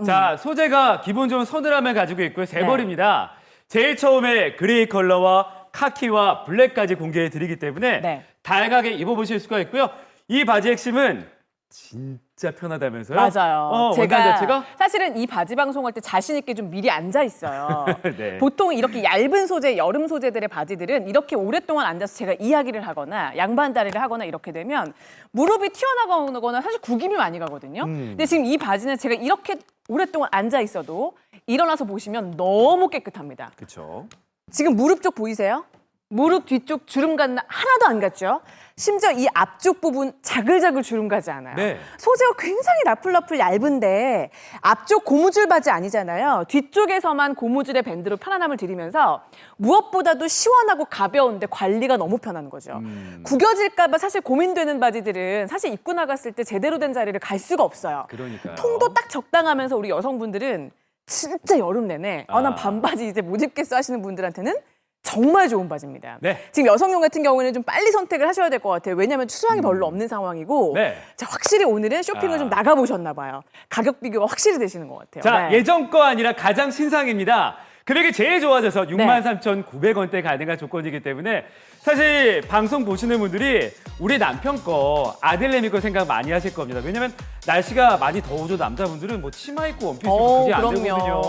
음. 자, 소재가 기본적으로 서늘함을 가지고 있고요. 세 네. 벌입니다. 제일 처음에 그레이 컬러와 카키와 블랙까지 공개해 드리기 때문에 네. 다양하게 입어보실 수가 있고요. 이 바지 핵심은 진짜 편하다면서요? 맞아요. 어, 제가 자체가? 사실은 이 바지 방송할 때 자신 있게 좀 미리 앉아 있어요. 네. 보통 이렇게 얇은 소재, 여름 소재들의 바지들은 이렇게 오랫동안 앉아서 제가 이야기를 하거나 양반 다리를 하거나 이렇게 되면 무릎이 튀어나가거나 사실 구김이 많이 가거든요. 음. 근데 지금 이 바지는 제가 이렇게 오랫동안 앉아 있어도 일어나서 보시면 너무 깨끗합니다. 그렇죠. 지금 무릎 쪽 보이세요? 무릎 뒤쪽 주름 갔나 하나도 안 갔죠? 심지어 이 앞쪽 부분 자글자글 주름 가지 않아요. 네. 소재가 굉장히 나풀나풀 얇은데 앞쪽 고무줄 바지 아니잖아요. 뒤쪽에서만 고무줄의 밴드로 편안함을 드리면서 무엇보다도 시원하고 가벼운데 관리가 너무 편한 거죠. 음. 구겨질까봐 사실 고민되는 바지들은 사실 입고 나갔을 때 제대로 된 자리를 갈 수가 없어요. 그러니까요. 통도 딱 적당하면서 우리 여성분들은 진짜 여름 내내 아, 난 아. 반바지 이제 못 입겠어 하시는 분들한테는 정말 좋은 바지입니다. 네. 지금 여성용 같은 경우에는 좀 빨리 선택을 하셔야 될 것 같아요. 왜냐하면 수량이 별로 없는 상황이고 네. 자, 확실히 오늘은 쇼핑을 아. 좀 나가보셨나 봐요. 가격 비교가 확실히 되시는 것 같아요. 자, 네. 예전 거 아니라 가장 신상입니다. 금액이 제일 좋아져서 네. 63,900원대 가능한 조건이기 때문에 사실 방송 보시는 분들이 우리 남편 거 아들내미 거 생각 많이 하실 겁니다. 왜냐면 날씨가 많이 더워져 남자분들은 뭐 치마 입고 원피스 입고 어, 그게 안 그럼요. 되거든요.